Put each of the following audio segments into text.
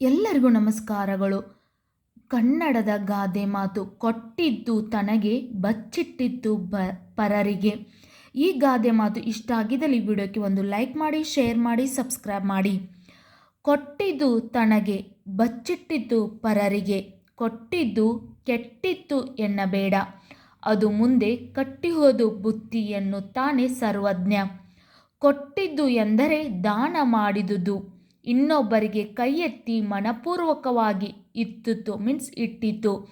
ಎಲ್ಲರಿಗೂ ನಮಸ್ಕಾರಗಳು. ಕನ್ನಡದ ಗಾದೆ ಮಾತು ಕೊಟ್ಟಿದ್ದು ತನಗೆ, ಬಚ್ಚಿಟ್ಟಿದ್ದು ಬ, ಪರರಿಗೆ. ಈ ಗಾದೆ ಮಾತು ಇಷ್ಟ ಆಗಿದ್ದಲ್ಲಿ ವಿಡಿಯೋಕ್ಕೆ ಒಂದು ಲೈಕ್ ಮಾಡಿ, ಶೇರ್ ಮಾಡಿ, ಸಬ್ಸ್ಕ್ರೈಬ್ ಮಾಡಿ. ಕೊಟ್ಟಿದ್ದು ತನಗೆ, ಬಚ್ಚಿಟ್ಟಿದ್ದು ಪರರಿಗೆ. ಕೊಟ್ಟಿದ್ದು ಕೆಟ್ಟಿತ್ತು ಎನ್ನಬೇಡ. ಅದು ಮುಂದೆ ಕಟ್ಟಿಹೋದು ಬುತ್ತಿ ಎನ್ನುತ್ತಾನೆ ಸರ್ವಜ್ಞ. ಕೊಟ್ಟಿದ್ದು ಎಂದರೆ ದಾನ ಮಾಡಿದುದು. ಇನ್ನೊಬ್ಬರಿಗೆ ಕೈ ಎತ್ತಿ ಮನಪೂರ್ವಕವಾಗಿ ಇತ್ತಿತ್ತು ಮೀನ್ಸ್ ಇಟ್ಟಿತ್ತು.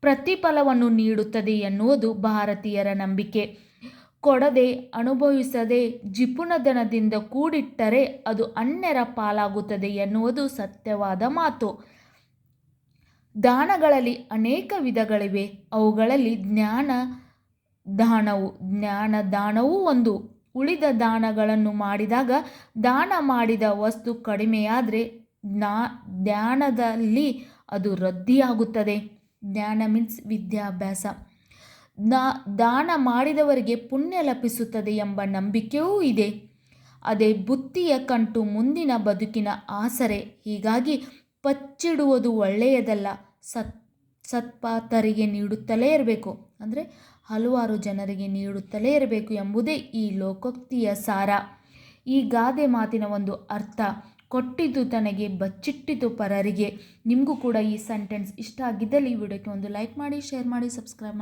ಪ್ರತಿಫಲವನ್ನು ನೀಡುತ್ತದೆ ಎನ್ನುವುದು ಭಾರತೀಯರ ನಂಬಿಕೆ. ಕೊಡದೆ, ಅನುಭವಿಸದೆ ಜಿಪುಣದನದಿಂದ ಕೂಡಿಟ್ಟರೆ ಅದು ಅನ್ಯರ ಪಾಲಾಗುತ್ತದೆ ಎನ್ನುವುದು ಸತ್ಯವಾದ ಮಾತು. ದಾನಗಳಲ್ಲಿ ಅನೇಕ ವಿಧಗಳಿವೆ. ಅವುಗಳಲ್ಲಿ ಜ್ಞಾನ ದಾನವು, ಜ್ಞಾನ ದಾನವೂ ಒಂದು. ಉಳಿದ ದಾನಗಳನ್ನು ಮಾಡಿದಾಗ ದಾನ ಮಾಡಿದ ವಸ್ತು ಕಡಿಮೆಯಾದರೆ ಜ್ಞಾ, ಜ್ಞಾನದಲ್ಲಿ ಅದು ರದ್ದಿಯಾಗುತ್ತದೆ ಜ್ಞಾನ ಮೀನ್ಸ್ ವಿದ್ಯಾಭ್ಯಾಸ. ದಾನ ಮಾಡಿದವರಿಗೆ ಪುಣ್ಯ ಲಭಿಸುತ್ತದೆ ಎಂಬ ನಂಬಿಕೆಯೂ ಇದೆ. ಅದೇ ಬುತ್ತಿಯ ಕಂಟು ಮುಂದಿನ ಬದುಕಿನ ಆಸರೆ. ಹೀಗಾಗಿ ಪಚ್ಚಿಡುವುದು ಒಳ್ಳೆಯದಲ್ಲ, ಸತ್ ಸತ್ಪಾತರಿಗೆ ನೀಡುತ್ತಲೇ ಇರಬೇಕು. ಅಂದರೆ ಹಲವಾರು ಜನರಿಗೆ ನೀಡುತ್ತಲೇ ಇರಬೇಕು ಎಂಬುದೇ ಈ ಲೋಕೋಕ್ತಿಯ ಸಾರ. ಈ ಗಾದೆ ಮಾತಿನ ಒಂದು ಅರ್ಥ, ಕೊಟ್ಟಿದ್ದು ತನಗೆ ಬಚ್ಚಿಟ್ಟಿತು ಪರರಿಗೆ. ನಿಮಗೂ ಕೂಡ ಈ ಸೆಂಟೆನ್ಸ್ ಇಷ್ಟ ಆಗಿದ್ದಲ್ಲಿ ಈ ವಿಡಿಯೋಕ್ಕೆ ಒಂದು ಲೈಕ್ ಮಾಡಿ ಶೇರ್ ಮಾಡಿ ಸಬ್ಸ್ಕ್ರೈಬ್